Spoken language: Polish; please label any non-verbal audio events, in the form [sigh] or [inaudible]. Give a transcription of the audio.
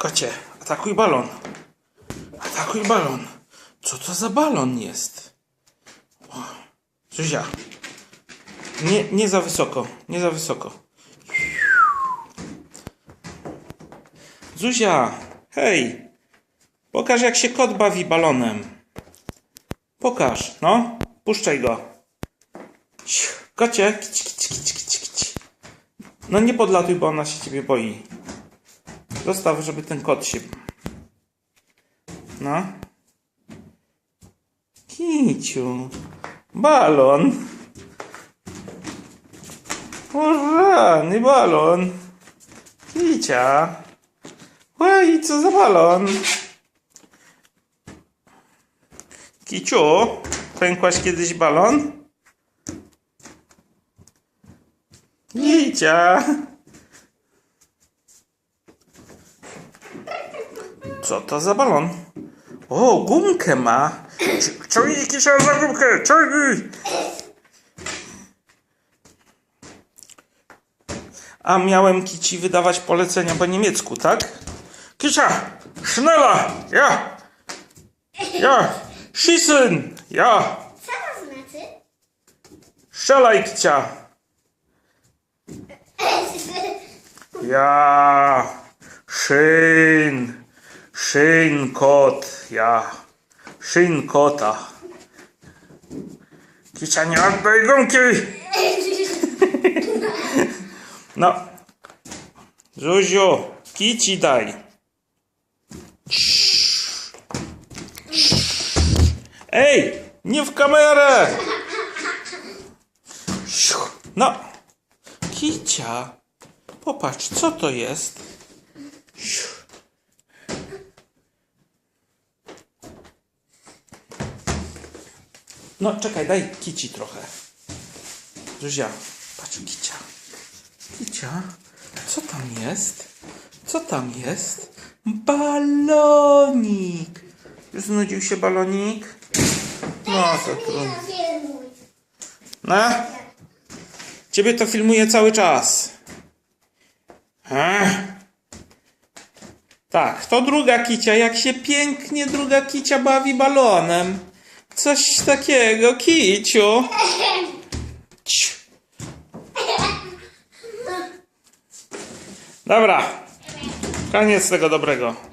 Kocie, atakuj balon. Atakuj balon. Co to za balon jest? Zuzia. Nie, nie za wysoko. Nie za wysoko. Zuzia, hej. Pokaż jak się kot bawi balonem. Pokaż, no. Puszczaj go. Kocie. No nie podlatuj, bo ona się ciebie boi. Zostaw, żeby ten kot się... No. Kiciu. Balon. O rany balon. Kicia. Oj, co za balon. Kiciu, pękłaś kiedyś balon? Kicia. Co to za balon? O, gumkę ma. Ciągnij kisia za gumkę, ciągnij. A miałem kici wydawać polecenia po niemiecku, tak? Kisia, schnella, ja. Ja, schießen, ja. Co to znaczy? Strzelaj, kicia. [laughs] Ja, szyn, szyn kot, ja, szyn kota. Kicia, nie oddaj gumki. No. Zuziu, kici daj. Ej, nie w kamerę. No. Kicia. Popatrz, co to jest? No, czekaj, daj kici trochę. Zuzia, patrz, kicia. Kicia, co tam jest? Co tam jest? Balonik. Już znudził się balonik? No, to trudno. No? Ciebie to filmuje cały czas. Ech. Tak, to druga kicia. Jak się pięknie druga kicia bawi balonem. Coś takiego, kiciu. Ciu. Dobra. Koniec tego dobrego.